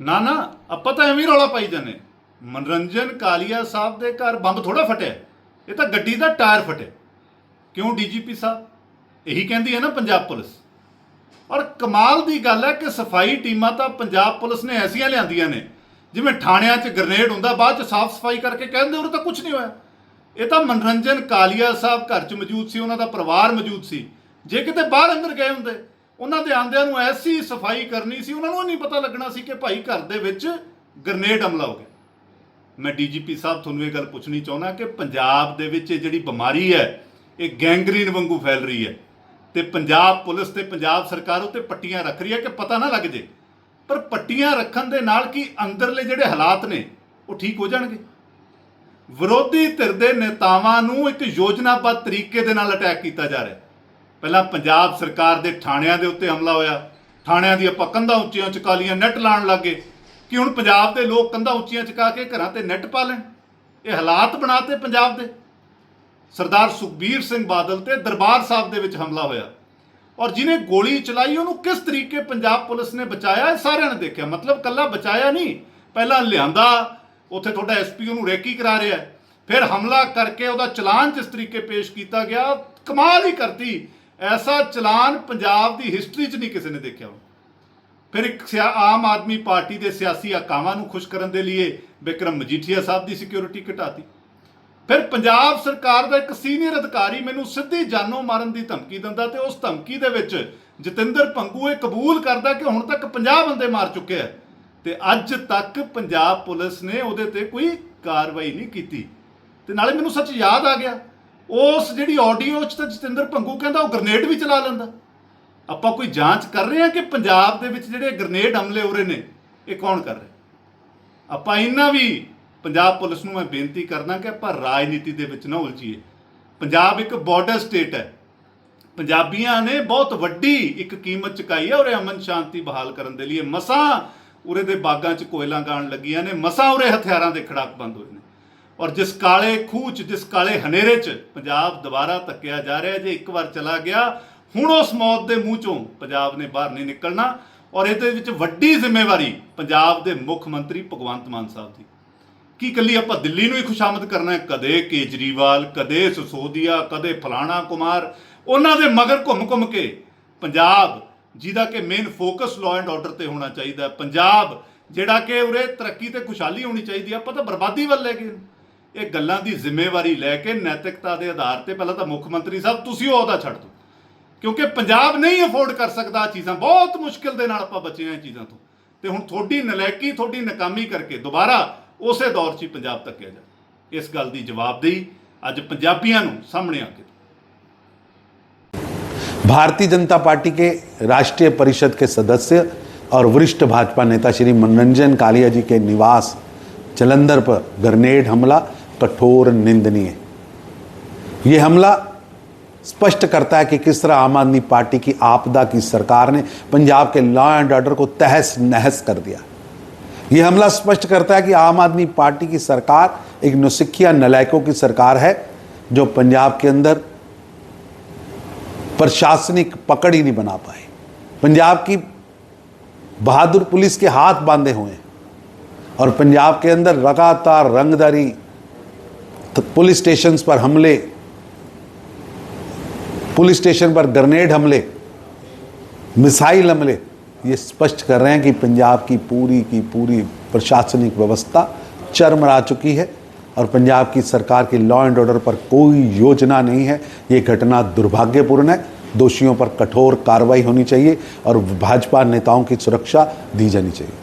ਨਾ ਨਾ, ਆਪਾਂ ਤਾਂ ਐਵੇਂ ਹੀ ਰੌਲਾ ਪਾਈ ਜਾਂਦੇ। ਮਨਰੰਜਨ ਕਾਲੀਆ ਸਾਹਿਬ ਦੇ ਘਰ ਬੰਬ ਥੋੜਾ ਫਟਿਆ। ਇਹ ਤਾਂ ਗੱਡੀ ਦਾ ਟਾਇਰ ਫਟਿਆ। ਕਿਉਂ ਡੀਜੀਪੀ ਸਾਹਿਬ? ਇਹੀ ਕਹਿੰਦੀ ਹੈ ਨਾ ਪੰਜਾਬ ਪੁਲਿਸ। ਔਰ ਕਮਾਲ ਦੀ ਗੱਲ ਹੈ ਕਿ ਸਫ਼ਾਈ ਟੀਮਾਂ ਤਾਂ ਪੰਜਾਬ ਪੁਲਿਸ ਨੇ ਐਸੀਆਂ ਲਿਆਂਦੀਆਂ ਨੇ। ਜਿਵੇਂ ਥਾਣਿਆਂ 'ਚ ਗ੍ਰਨੇਡ ਹੁੰਦਾ, ਬਾਅਦ 'ਚ ਸਾਫ਼ ਸਫ਼ਾਈ ਕਰਕੇ ਕਹਿੰਦੇ ਉਹ ਤਾਂ ਕੁਝ ਨਹੀਂ ਹੋਇਆ। ਇਹ ਤਾਂ ਮਨਰੰਜਨ ਕਾਲੀਆ ਸਾਹਿਬ ਘਰ 'ਚ ਮੌਜੂਦ ਸੀ, ਉਹਨਾਂ ਦਾ ਪਰਿਵਾਰ ਮੌਜੂਦ ਸੀ। ਜੇ ਕਿਤੇ ਬਾਹਰ ਅੰਦਰ ਗਏ ਹੁੰਦੇ ਉਹਨਾਂ ਦੇ ਆਂਦਿਆਂ ਨੂੰ ਐਸੀ ਸਫ਼ਾਈ ਕਰਨੀ ਸੀ, ਉਹਨਾਂ ਨੂੰ ਨਹੀਂ ਪਤਾ ਲੱਗਣਾ ਸੀ ਕਿ ਭਾਈ ਘਰ ਦੇ ਵਿੱਚ ਗ੍ਰਨੇਡ ਹਮਲਾ ਹੋ ਗਿਆ। ਮੈਂ ਡੀਜੀਪੀ ਸਾਹਿਬ ਤੁਹਾਨੂੰ ਇਹ ਗੱਲ ਪੁੱਛਣੀ ਚਾਹੁੰਦਾ ਕਿ ਪੰਜਾਬ ਦੇ ਵਿੱਚ ਇਹ ਜਿਹੜੀ ਬਿਮਾਰੀ ਹੈ, ਇਹ ਗੈਂਗਰੀਨ ਵਾਂਗੂ ਫੈਲ ਰਹੀ ਹੈ ਤੇ ਪੰਜਾਬ ਪੁਲਿਸ ਤੇ ਪੰਜਾਬ ਸਰਕਾਰ ਉੱਤੇ ਪੱਟੀਆਂ ਰੱਖ ਰਹੀ ਹੈ ਕਿ ਪਤਾ ਨਾ ਲੱਗ ਜੇ। ਪਰ ਪੱਟੀਆਂ ਰੱਖਣ ਦੇ ਨਾਲ ਕੀ ਅੰਦਰਲੇ ਜਿਹੜੇ ਹਾਲਾਤ ਨੇ, ਉਹ ਠੀਕ ਹੋ ਜਾਣਗੇ? ਵਿਰੋਧੀ ਧਿਰ ਦੇ ਨੇਤਾਵਾਂ ਨੂੰ ਇੱਕ ਯੋਜਨਾਬੱਧ ਤਰੀਕੇ ਦੇ ਨਾਲ ਅਟੈਕ ਕੀਤਾ ਜਾ ਰਿਹਾ। ਪਹਿਲਾਂ ਪੰਜਾਬ ਸਰਕਾਰ ਦੇ ਥਾਣਿਆਂ ਦੇ ਉੱਤੇ ਹਮਲਾ ਹੋਇਆ। ਥਾਣਿਆਂ ਦੀ ਆਪਾਂ ਕੰਧਾਂ ਉੱਚੀਆਂ ਚੁਕਾ ਲੀਆਂ ਨੈਟ ਲਾਣ ਲੱਗੇ ਕਿ ਹੁਣ ਪੰਜਾਬ ਦੇ ਲੋਕ ਕੰਧਾਂ ਉੱਚੀਆਂ ਚੁਕਾ ਕੇ ਘਰਾਂ ਤੇ ਨੈਟ ਪਾ ਲੈਣ? ਇਹ ਹਾਲਾਤ ਬਣਾਤੇ ਪੰਜਾਬ ਦੇ। ਸਰਦਾਰ ਸੁਖਬੀਰ ਸਿੰਘ ਬਾਦਲ ਤੇ ਦਰਬਾਰ ਸਾਹਿਬ ਦੇ ਵਿੱਚ ਹਮਲਾ ਹੋਇਆ। ਔਰ ਜਿਹਨੇ ਗੋਲੀ ਚਲਾਈ, ਉਹਨੂੰ ਕਿਸ ਤਰੀਕੇ ਪੰਜਾਬ ਪੁਲਿਸ ਨੇ ਬਚਾਇਆ, ਇਹ ਸਾਰਿਆਂ ਨੇ ਦੇਖਿਆ। ਮਤਲਬ ਕੱਲਾ ਬਚਾਇਆ ਨਹੀਂ, ਪਹਿਲਾਂ ਲਿਆਂਦਾ, ਉੱਥੇ ਤੁਹਾਡਾ ਐਸਪੀ ਉਹਨੂੰ ਰੇਕੀ ਕਰਾ ਰਿਹਾ ਫਿਰ ਹਮਲਾ ਕਰਕੇ ਉਹਦਾ ਚਲਾਨ ਜਿਸ ਤਰੀਕੇ ਪੇਸ਼ ਕੀਤਾ ਗਿਆ, ਕਮਾਲ ਹੀ ਕਰਤੀ। ਐਸਾ ਚਲਾਨ ਪੰਜਾਬ ਦੀ ਹਿਸਟਰੀ 'ਚ ਨਹੀਂ ਕਿਸੇ ਨੇ ਦੇਖਿਆ ਫਿਰ ਇੱਕ ਸਿਆ- ਆਮ ਆਦਮੀ ਪਾਰਟੀ ਦੇ ਸਿਆਸੀ ਆਕਾਵਾਂ ਨੂੰ ਖੁਸ਼ ਕਰਨ ਦੇ ਲਈ ਵਿਕਰਮ ਮਜੀਠੀਆ ਸਾਹਿਬ ਦੀ ਸਿਕਿਉਰਿਟੀ ਘਟਾਤੀ। ਫਿਰ ਪੰਜਾਬ ਸਰਕਾਰ ਦਾ ਇੱਕ ਸੀਨੀਅਰ ਅਧਿਕਾਰੀ ਮੈਨੂੰ ਸਿੱਧੀ ਜਾਨੋਂ ਮਾਰਨ ਦੀ ਧਮਕੀ ਦਿੰਦਾ ਤੇ ਉਸ ਧਮਕੀ ਦੇ ਵਿੱਚ ਜਤਿੰਦਰ ਪੰਗੂ ਇਹ ਕਬੂਲ ਕਰਦਾ ਕਿ ਹੁਣ ਤੱਕ 50 ਬੰਦੇ ਮਾਰ ਚੁੱਕੇ ਆ ਤੇ ਅੱਜ ਤੱਕ ਪੰਜਾਬ ਪੁਲਿਸ ਨੇ ਉਹਦੇ ਤੇ ਕੋਈ ਕਾਰਵਾਈ ਨਹੀਂ ਕੀਤੀ। ਤੇ ਨਾਲੇ ਮੈਨੂੰ ਸੱਚ ਯਾਦ ਆ ਗਿਆ ਉਸ ਜਿਹੜੀ ਆਡੀਓ 'ਚ ਤਾਂ ਜਤਿੰਦਰ ਪੰਗੂ ਕਹਿੰਦਾ ਉਹ ਗ੍ਰਨੇਡ ਵੀ ਚਲਾ ਲੈਂਦਾ। ਆਪਾਂ ਕੋਈ ਜਾਂਚ ਕਰ ਰਹੇ ਹਾਂ ਕਿ ਪੰਜਾਬ ਦੇ ਵਿੱਚ ਜਿਹੜੇ ਗ੍ਰਨੇਡ ਹਮਲੇ ਹੋ ਰਹੇ ਨੇ, ਇਹ ਕੌਣ ਕਰ ਰਿਹਾ? ਆਪਾਂ ਇੰਨਾ ਵੀ ਪੰਜਾਬ ਪੁਲਿਸ ਨੂੰ ਮੈਂ ਬੇਨਤੀ ਕਰਦਾ ਕਿ ਆਪਾਂ ਰਾਜਨੀਤੀ ਦੇ ਵਿੱਚ ਨਾ ਉਲਝੀਏ। ਪੰਜਾਬ ਇੱਕ ਬਾਰਡਰ ਸਟੇਟ ਹੈ। ਪੰਜਾਬੀਆਂ ਨੇ ਬਹੁਤ ਵੱਡੀ ਇੱਕ ਕੀਮਤ ਚੁਕਾਈ ਹੈ ਔਰ ਅਮਨ ਸ਼ਾਂਤੀ ਬਹਾਲ ਕਰਨ ਦੇ ਲਈ। ਮਸਾਂ ਉਰੇ ਦੇ ਬਾਗਾਂ 'ਚ ਕੋਇਲਾਂ ਗਾਣ ਲੱਗੀਆਂ ਨੇ, ਮਸਾਂ ਉਰੇ ਹਥਿਆਰਾਂ ਦੇ ਖੜਾਕ ਬੰਦ ਹੋਏ ਨੇ। ਔਰ ਜਿਸ ਕਾਲੇ ਖੂਹ 'ਚ, ਜਿਸ ਕਾਲੇ ਹਨੇਰੇ 'ਚ ਪੰਜਾਬ ਦੁਬਾਰਾ ਤੱਕਿਆ ਜਾ ਰਿਹਾ ਜੇ ਇੱਕ ਵਾਰ ਚਲਾ ਗਿਆ, ਹੁਣ ਉਸ ਮੌਤ ਦੇ ਮੂੰਹ 'ਚੋਂ ਪੰਜਾਬ ਨੇ ਬਾਹਰ ਨਹੀਂ ਨਿਕਲਣਾ। ਔਰ ਇਹਦੇ ਵਿੱਚ ਵੱਡੀ ਜ਼ਿੰਮੇਵਾਰੀ ਪੰਜਾਬ ਦੇ ਮੁੱਖ ਮੰਤਰੀ ਭਗਵੰਤ ਮਾਨ ਸਾਹਿਬ ਦੀ। ਕੀ ਇਕੱਲੀ ਆਪਾਂ ਦਿੱਲੀ ਨੂੰ ਹੀ ਖੁਸ਼ਾਮਦ ਕਰਨਾ ਹੈ? ਕਦੇ ਕੇਜਰੀਵਾਲ, ਕਦੇ ਸਸੋਦੀਆ, ਕਦੇ ਫਲਾਣਾ ਕੁਮਾਰ, ਉਹਨਾਂ ਦੇ ਮਗਰ ਘੁੰਮ ਘੁੰਮ ਕੇ ਪੰਜਾਬ, ਜਿਹਦਾ ਕਿ main focus law and order ਤੇ ਹੋਣਾ ਚਾਹੀਦਾ ਪੰਜਾਬ, ਜਿਹੜਾ ਕਿ ਉਰੇ ਤਰੱਕੀ ਤੇ ਖੁਸ਼ਹਾਲੀ ਹੋਣੀ ਚਾਹੀਦੀ ਹੈ, ਆਪਾਂ ਤਾਂ ਬਰਬਾਦੀ ਵੱਲ ਲੈ ਗਏ ਇਹ ਗੱਲਾਂ ਦੀ ਜ਼ਿੰਮੇਵਾਰੀ ਲੈ ਕੇ ਨੈਤਿਕਤਾ ਦੇ ਆਧਾਰ ਤੇ ਪਹਿਲਾਂ ਤਾਂ ਮੁੱਖ ਮੰਤਰੀ ਸਾਹਿਬ ਤੁਸੀਂ ਉਹ ਅਹੁਦਾ ਛੱਡ ਦਿਓ ਕਿਉਂਕਿ ਪੰਜਾਬ ਨਹੀਂ ਅਫੋਰਡ ਕਰ ਸਕਦਾ ਆਹ ਚੀਜ਼ਾਂ ਬਹੁਤ ਮੁਸ਼ਕਿਲ ਦੇ ਨਾਲ ਆਪਾਂ ਬਚੇ ਹਾਂ ਇਹ ਚੀਜ਼ਾਂ ਤੋਂ ਤੇ ਹੁਣ ਤੁਹਾਡੀ ਨਲਾਇਕੀ ਤੁਹਾਡੀ ਨਾਕਾਮੀ ਕਰਕੇ ਦੁਬਾਰਾ ਉਸੇ ਦੌਰ 'ਚ ਹੀ ਪੰਜਾਬ ਤੱਕਿਆ ਜਾ ਇਸ ਗੱਲ ਦੀ ਜਵਾਬਦੇਹੀ ਅੱਜ ਪੰਜਾਬੀਆਂ ਨੂੰ ਸਾਹਮਣੇ ਆ ਕੇ भारतीय जनता पार्टी के राष्ट्रीय परिषद के सदस्य और वरिष्ठ भाजपा नेता श्री मनोरंजन कालिया जी के निवास जलंधर पर ग्रेनेड हमला कठोर निंदनीय। ये हमला स्पष्ट करता है कि किस तरह आम आदमी पार्टी की आपदा की सरकार ने पंजाब के लॉ एंड ऑर्डर को तहस नहस कर दिया। ये हमला स्पष्ट करता है कि आम आदमी पार्टी की सरकार एक नौसिखिया नलायकों की सरकार है, जो पंजाब के अंदर प्रशासनिक पकड़ ही नहीं बना पाए पंजाब की बहादुर पुलिस के हाथ बांधे हुए हैं और पंजाब के अंदर लगातार रंगदारी तो पुलिस स्टेशन पर हमले। पुलिस स्टेशन पर ग्रनेड हमले। मिसाइल हमले। ये स्पष्ट कर रहे हैं कि पंजाब की पूरी की पूरी प्रशासनिक व्यवस्था चरमरा चुकी है और पंजाब की सरकार की लॉ एंड ऑर्डर पर कोई योजना नहीं है। ये घटना दुर्भाग्यपूर्ण है। दोषियों पर कठोर कार्रवाई होनी चाहिए और भाजपा नेताओं की सुरक्षा दी जानी चाहिए।